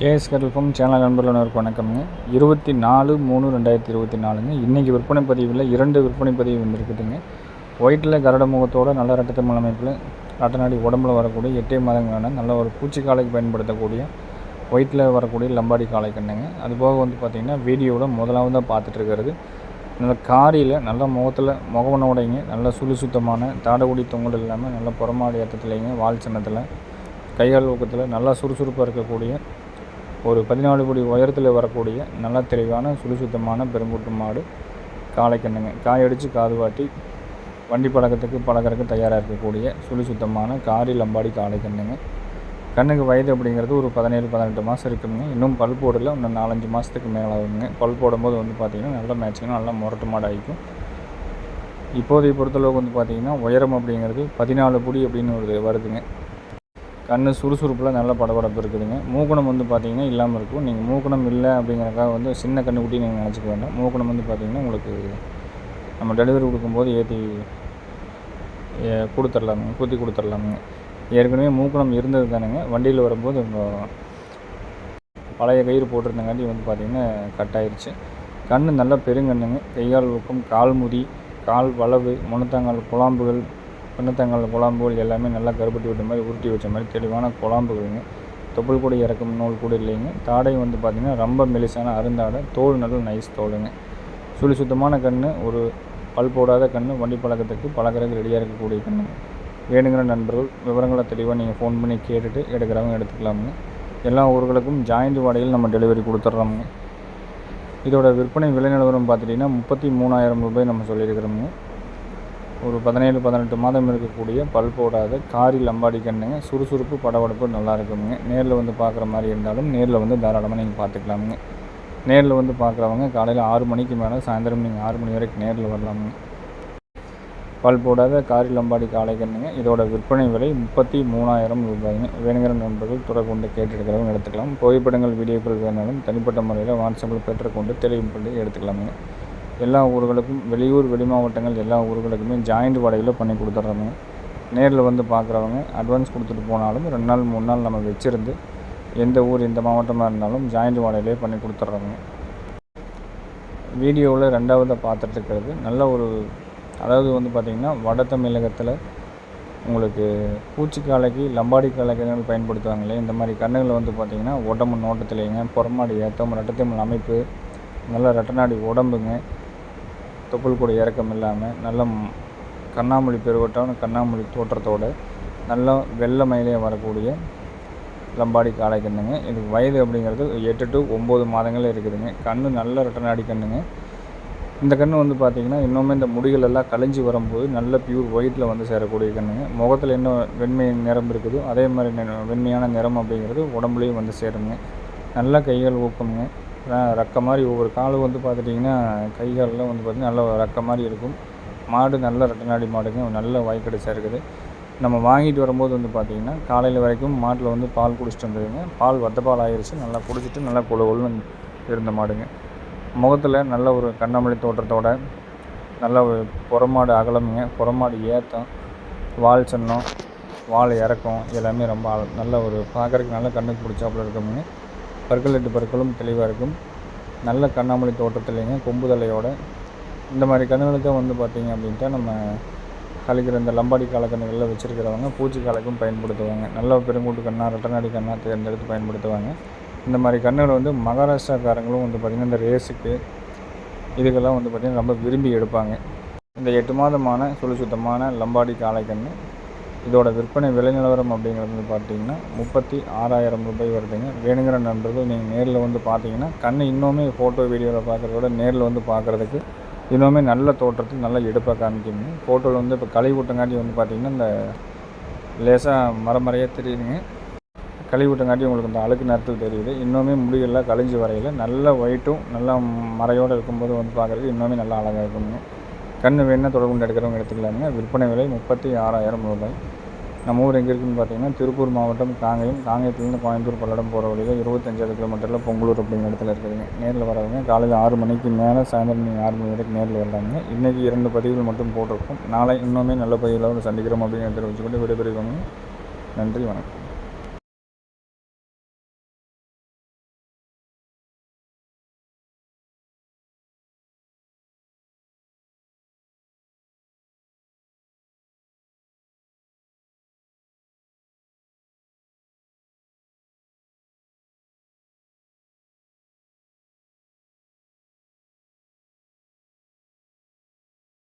KS கருப்பம் channel நண்பர்களுக்கு வணக்கம்ங்க. இருபத்தி நாலு மூணு ரெண்டாயிரத்தி இருபத்தி நாலுங்க. இன்றைக்கி விற்பனை பதிவில் இரண்டு விற்பனை பதிவு வந்துருக்குதுங்க. ஒயிட்டில் கரட முகத்தோடு நல்ல ரட்டத்தமிழ் அமைப்பில் ரட்டநாடி உடம்புல வரக்கூடிய எட்டே மாதங்களான நல்ல ஒரு பூச்சி காலைக்கு பயன்படுத்தக்கூடிய ஒயிட்டில் வரக்கூடிய லம்பாடி காளை கண்ணுங்க. அதுபோக வந்து பார்த்திங்கன்னா வீடியோவில் முதலாவது பார்த்துட்டு இருக்கிறது நல்ல காரியில் நல்ல முகத்தில் முகவனோடைங்க நல்ல சுழி சுத்தமான தாடகுடி தொங்கல் இல்லாமல் நல்ல புறமாடி ஏற்றத்துலைங்க வால் சின்னத்தில் கைகால் ஊக்கத்தில் நல்லா சுறுசுறுப்பாக இருக்கக்கூடிய ஒரு பதினாலு கோடி உயரத்தில் வரக்கூடிய நல்ல தெளிவான சுறுசுத்தமான பெருங்கூட்டு மாடு காளை கண்ணுங்க. காயடிச்சு காது வாட்டி வண்டி பழக்கத்துக்கு பழகிறதுக்கு தயாராக இருக்கக்கூடிய சுழி சுத்தமான காரி லம்பாடி காளை கண்ணுக்கு வயது அப்படிங்கிறது ஒரு பதினேழு பதினெட்டு மாதம் இருக்குங்க. இன்னும் பல் போடல இன்னும் நாலஞ்சு மாதத்துக்கு மேலே ஆகுங்க. பல் போடும்போது வந்து பார்த்திங்கன்னா நல்ல மேட்சிங்காக நல்லா முரட்டு மாடு ஆகிக்கும் இப்போதைய பொறுத்தளவுக்கு வந்து பார்த்திங்கன்னா உயரம் அப்படிங்கிறது பதினாலு புடி அப்படின்னு ஒரு வருதுங்க. கண் சுறுசுறுப்பில் நல்ல படபடப்பு இருக்குதுங்க. மூக்கணம் வந்து பார்த்திங்கன்னா இல்லாமல் இருக்கும். நீங்கள் மூக்கணம் இல்லை அப்படிங்கிறக்காக வந்து சின்ன கண்ணுக்குட்டி நீங்கள் நினச்சிக்க வேண்டாம். மூக்கணம் வந்து பார்த்திங்கன்னா உங்களுக்கு நம்ம டெலிவரி கொடுக்கும்போது ஏற்றி கொடுத்துர்லாமுங்க. குத்தி கொடுத்துர்லாமுங்க. ஏற்கனவே மூக்கணம் இருந்தது தானுங்க. வண்டியில் வரும்போது பழைய கயிறு போட்டிருந்தங்காட்டி வந்து பார்த்திங்கன்னா கட் ஆயிடுச்சு கண் நல்ல பெருங்கண்ணுங்க. கையால் ஊக்கம் கால் முடி கால் வளவு முனத்தாங்கால் குழாம்புகள் பின்னத்தங்கால் குழாம்புகள் எல்லாமே நல்லா கருப்பட்டி விட்ட மாதிரி உருட்டி வச்ச மாதிரி தெளிவான குழாம்புகளுங்க. தொப்புள் கூட இறக்கும் நூல் கூட இல்லைங்க. தாடை வந்து பார்த்திங்கன்னா ரொம்ப மெலிசான அருந்தாடை. தோல் நல்ல நைஸ் தோலுங்க. சுழி சுத்தமான கண் ஒரு பல் போடாத கண் வண்டி பழக்கத்துக்கு பழகிறதுக்கு ரெடியாக இருக்கக்கூடிய கண் வேணுங்கிற நண்பர்கள் விவரங்களை தெளிவாக நீங்கள் ஃபோன் பண்ணி கேட்டுட்டு எடுக்கிறவங்க எடுத்துக்கலாமுங்க. எல்லா ஊர்களுக்கும் ஜாயிண்ட் வாடகையில் நம்ம டெலிவரி கொடுத்துட்றோமுங்க இதோட விற்பனை விலை நிலவரம் பார்த்துட்டிங்கன்னா முப்பத்தி மூணாயிரம் ரூபாய் நம்ம சொல்லியிருக்கிறோமுங்க. ஒரு பதினேழு பதினெட்டு மாதம் இருக்கக்கூடிய பல் போடாத காரி லம்பாடி கண்ணுங்க. சுறுசுறுப்பு படபடப்பு நல்லா இருக்குங்க நேரில் வந்து பார்க்குற மாதிரி இருந்தாலும் நேரில் வந்து தாராளமாக நீங்கள் பார்த்துக்கலாமுங்க. நேரில் வந்து பார்க்குறவங்க காலையில் ஆறு மணிக்கு மேலே சாயந்தரம் நீங்கள் ஆறு மணி வரைக்கும் நேரில் வரலாமுங்க. பல் போடாத காரி லம்பாடி காளை கண்ணுங்க. இதோட விற்பனை விலை முப்பத்தி மூணாயிரம் ரூபாய்ங்க. வேணுங்கிற நண்பர்கள் துறை கொண்டு கேட்டுருக்கிறவங்க எடுத்துக்கலாம். புகைப்படங்கள் வீடியோக்கள் வேணாலும் தனிப்பட்ட முறையில் வாட்ஸ்அப்பில் பெற்றுக்கொண்டு தெளிவு பண்ணி எடுத்துக்கலாமுங்க. எல்லா ஊர்களுக்கும் வெளியூர் வெளி மாவட்டங்கள் எல்லா ஊர்களுக்குமே ஜாயிண்ட் வாடகையில் பண்ணி கொடுத்துட்றோங்க நேரில் வந்து பார்க்குறவங்க அட்வான்ஸ் கொடுத்துட்டு போனாலும் ரெண்டு நாள் மூணு நாள் நம்ம வச்சுருந்து எந்த ஊர் எந்த மாவட்டமாக இருந்தாலும் ஜாயிண்ட் வாடகையிலே பண்ணி கொடுத்துட்றோங்க வீடியோவில் ரெண்டாவதாக பார்த்துட்டு இருக்கிறது நல்ல ஒரு அதாவது வந்து பார்த்திங்கன்னா வட தமிழகத்தில் உங்களுக்கு பூச்சி காலைக்கு லம்பாடி காலைக்கு பயன்படுத்துவாங்களே இந்த மாதிரி கண்ணுகளை வந்து பார்த்திங்கன்னா உடம்பு நோட்டத்துலேங்க புறமாடி ஏற்றம் ரெட்டத்தமிழ் அமைப்பு நல்ல ரெட்டநாடி உடம்புங்க தொப்புள் கூட இறக்கம் இல்லாமல் நல்ல கண்ணாமொழி பெருவட்டான கண்ணாமொழி தோற்றத்தோடு நல்ல வெள்ளை மயிலையும் வரக்கூடிய லம்பாடி காளை கண்ணுங்க. இதுக்கு வயது அப்படிங்கிறது எட்டு டு ஒம்பது மாதங்கள் இருக்குதுங்க. கண் நல்ல ரெட்டநாடி கண்ணுங்க. இந்த கண் வந்து பார்த்திங்கன்னா இன்னுமே இந்த முடிகள் எல்லாம் கழிஞ்சு வரும்போது நல்ல பியூர் ஒயிட்டில் வந்து சேரக்கூடிய கண்ணுங்க. முகத்தில் என்ன வெண்மை நிறம் இருக்குதோ அதே மாதிரி வெண்மையான நிறம் அப்படிங்கிறது உடம்புலேயும் வந்து சேருங்க. நல்ல கைகள் ஊக்கமுங்க. ரக்கம் மாதிரி ஒவ்வொரு காலும் வந்து பார்த்துட்டிங்கன்னா கை காலெலாம் வந்து பார்த்திங்கன்னா நல்ல ரக்கம் மாதிரி இருக்கும். மாடு நல்ல ரெட்டநாடி மாடுங்க நல்ல வாய்க்கடைச்சாக இருக்குது. நம்ம வாங்கிட்டு வரும்போது வந்து பார்த்திங்கன்னா காலையில் வரைக்கும் மாட்டில் வந்து பால் குடிச்சிட்டு வந்துடுங்க பால் வத்த பால் ஆயிடுச்சு நல்லா குடிச்சிட்டு நல்லா கொழு கொழுன்னு இருந்த மாடுங்க. முகத்தில் நல்ல ஒரு கண்ணாமொழி தோற்றத்தோட நல்ல ஒரு புறமாடு அகலமுங்க. புறமாடு ஏற்றம் வால் சின்னம் வால் இறக்கம் எல்லாமே ரொம்ப நல்ல ஒரு பார்க்குறதுக்கு நல்ல கண்ணுக்கு பிடிச்சாப்புல இருக்கமுங்க. பற்கள் எட்டு பற்களும் தெளிவாக இருக்கும். நல்ல கண்ணாமலை தோட்டத்துலேங்க கொம்பு தலையோட. இந்த மாதிரி கண்ணுகளுக்கு வந்து பார்த்திங்க அப்படின்ட்டா நம்ம கழிக்கிற இந்த லம்பாடி காலக்கண்ணுகளில் வச்சுருக்கிறவங்க பூச்சிக்காலைக்கும் பயன்படுத்துவாங்க. நல்ல பெருங்கூட்டு கண்ணா ரெட்டநாடி கண்ணா தேர்ந்தெடுத்து பயன்படுத்துவாங்க. இந்த மாதிரி கண்ணுகளை வந்து மகாராஷ்டிராக்காரங்களும் வந்து பார்த்திங்கன்னா இந்த ரேஸுக்கு இதுக்கெல்லாம் வந்து பார்த்திங்கன்னா ரொம்ப விரும்பி எடுப்பாங்க. இந்த எட்டு மாதமான சுழி சுத்தமான லம்பாடி காளை இதோட விற்பனை விலை நிலவரம் அப்படிங்கிறது வந்து பார்த்தீங்கன்னா முப்பத்தி ஆறாயிரம் ரூபாய் வருதுங்க. வேணுங்கிற நண்பர்கள் நீங்கள் நேரில் வந்து பார்த்தீங்கன்னா கண்ணை இன்னுமே ஃபோட்டோ வீடியோவில் பார்க்குறத விட நேரில் வந்து பார்க்குறதுக்கு இன்னுமே நல்ல தோற்றத்துக்கு நல்ல எடுப்பாக காமிக்குங்க ஃபோட்டோவில் வந்து இப்போ களி ஊட்டங்காட்டி வந்து பார்த்திங்கன்னா இந்த லேசாக மரமறையாக தெரியுதுங்க. களி ஊட்டங்காட்டி உங்களுக்கு இந்த அழுக்கு நேரத்தில் தெரியுது. இன்னுமே முடியெல்லாம் கழிஞ்சு வரையில். நல்ல ஒயிட்டும் நல்லா மறையோடு இருக்கும்போது வந்து பார்க்குறதுக்கு இன்னுமே நல்லா அழகாக இருக்குங்க. கண் வேணால் தொடர்பு எடுக்கிறவங்க எடுத்துக்கலாமுங்க விற்பனை விலை முப்பத்தி ஆறாயிரம் ரூபாய். நம்ம ஊர் எங்கே இருக்குதுன்னு பார்த்தீங்கன்னா திருப்பூர் மாவட்டம் காங்கயம். காங்கயத்துலேருந்து கோயம்புத்தூர் பல்லடம் போகிற வழியில் இருபத்தஞ்சாவது கிலோமீட்டரில் பொங்கலூர் அப்படிங்கிற இடத்துல இருக்குதுங்க. நேரில் வரவங்க காலையில் ஆறு மணிக்கு மேலே சாயந்தரம் நீங்கள் ஆறு மணி வரைக்கும் நேரில் வரலாங்க. இன்றைக்கி இரண்டு பதிவுகள் மட்டும் போட்டிருக்கோம். நாளை இன்னுமே நல்ல பதிவில் சந்திக்கிறோம் அப்படின்னு தெரிவிச்சுக்கொண்டு விடைபெறுகிறோம் நன்றி வணக்கம்.